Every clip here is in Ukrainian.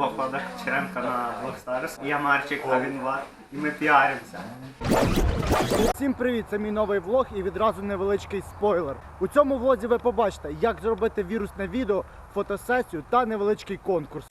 блог Влада Кучеренка на. Я Марчик, а він Влад. І ми піаримося. Всім привіт! Це мій новий влог і відразу невеличкий спойлер. У цьому влозі ви побачите, як зробити вірусне відео, фотосесію та невеличкий конкурс.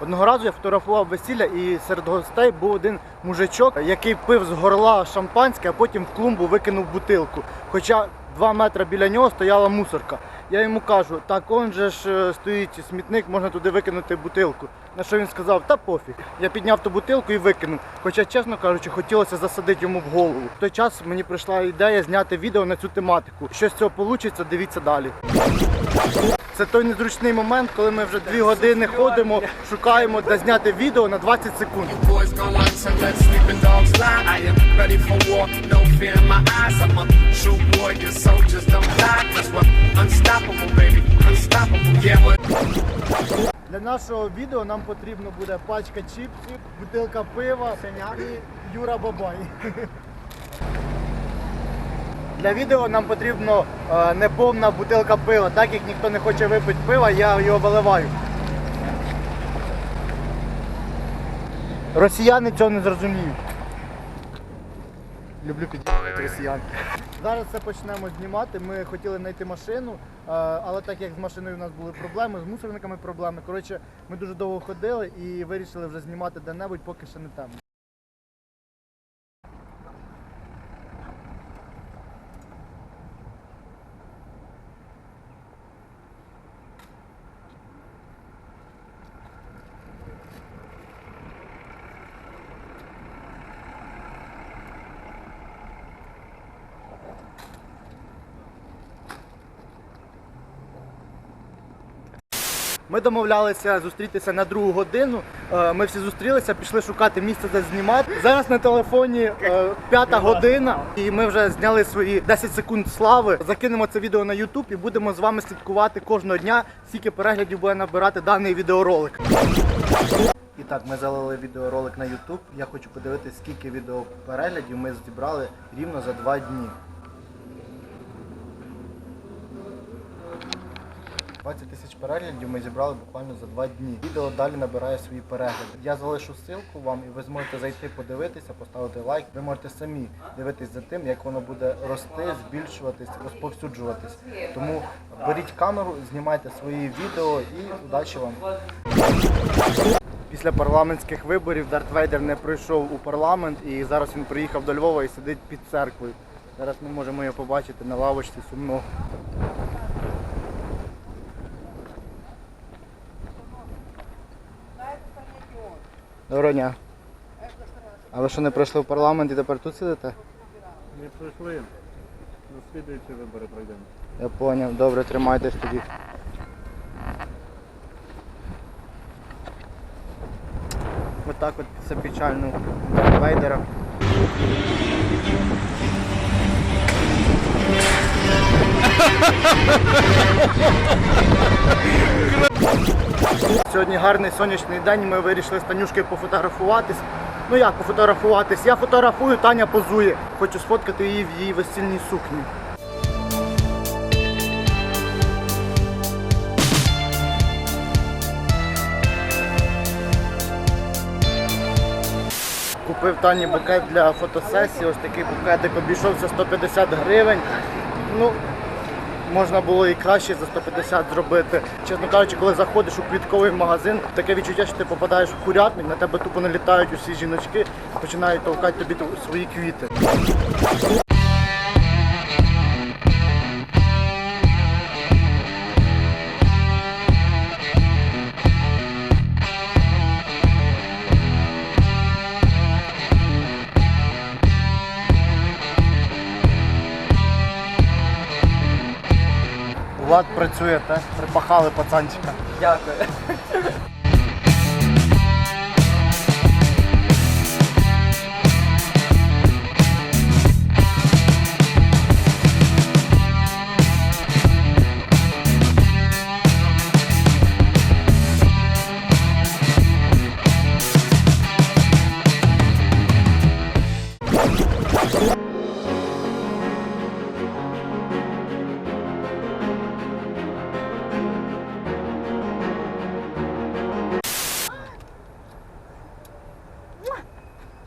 Одного разу я фотографував весілля і серед гостей був один мужичок, який пив з горла шампанське, а потім в клумбу викинув бутилку. Хоча два метри біля нього стояла мусорка. Я йому кажу, так он же ж е, стоїть смітник, можна туди викинути бутилку. На що він сказав, та пофіг. Я підняв ту бутилку і викинув. Хоча, чесно кажучи, хотілося засадити йому в голову. В той час мені прийшла ідея зняти відео на цю тематику. Що з цього вийде, дивіться далі. Це той незручний момент, коли ми вже дві години ходимо, шукаємо де зняти відео на 20 секунд. Для нашого відео нам потрібно буде пачка чіпсів, бутилка пива і Юра Бабай. Для відео нам потрібно е, неповна бутилка пива. Так як ніхто не хоче випити пива, я його виливаю. Росіяни цього не зрозуміють. Люблю підтримувати росіян. Зараз це почнемо знімати. Ми хотіли знайти машину, е, але так як з машиною у нас були проблеми, з мусорниками проблеми. Коротше, ми дуже довго ходили і вирішили вже знімати де-небудь, поки ще не темно. Ми домовлялися зустрітися на другу годину. Е, Ми всі зустрілися, пішли шукати місце, де знімати. Зараз на телефоні е, п'ята година, і ми вже зняли свої 10 секунд слави. Закинемо це відео на YouTube і будемо з вами слідкувати кожного дня, скільки переглядів буде набирати даний відеоролик. І так, ми залили відеоролик на YouTube. Я хочу подивитися, скільки відеопереглядів ми зібрали рівно за два дні. 20 тисяч переглядів ми зібрали буквально за два дні. Відео далі набирає свої перегляди. Я залишу ссылку вам і ви зможете зайти подивитися, поставити лайк. Ви можете самі дивитись за тим, як воно буде рости, збільшуватись, розповсюджуватись. Тому беріть камеру, знімайте свої відео і удачі вам. Після парламентських виборів Дарт Вейдер не прийшов у парламент і зараз він приїхав до Львова і сидить під церквою. Зараз ми можемо його побачити на лавочці сумно. Доброго дня. А ви що не пройшли в парламент і тепер тут сидите? Не пройшли. На слідуючі вибори пройдемо. Я зрозумів. Добре, тримайтесь тоді. Ось так от це печально Вейдера. Сьогодні гарний сонячний день, ми вирішили з Танюшкою пофотографуватись. Ну як пофотографуватись? Я фотографую, Таня позує. Хочу сфоткати її в її весільній сукні. Купив Тані букет для фотосесії, ось такий букетик обійшовся 150 гривень. Ну, можна було і краще за 150 зробити. Чесно кажучи, коли заходиш у квітковий магазин, таке відчуття, що ти попадаєш в курятник, на тебе тупо налітають усі жіночки, починають толкати тобі свої квіти. Влад працює, так? Припахали пацанчика. Дякую.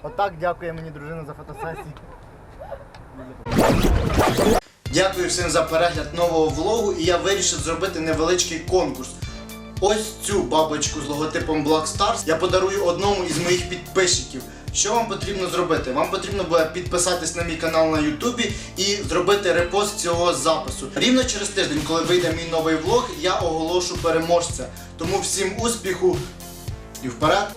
Отак дякує мені дружина за фотосесію. Дякую всім за перегляд нового влогу і я вирішив зробити невеличкий конкурс. Ось цю бабочку з логотипом Black Stars я подарую одному із моїх підписчиків. Що вам потрібно зробити? Вам потрібно буде підписатись на мій канал на Ютубі і зробити репост цього запису. Рівно через тиждень, коли вийде мій новий влог, я оголошу переможця. Тому всім успіху і вперед!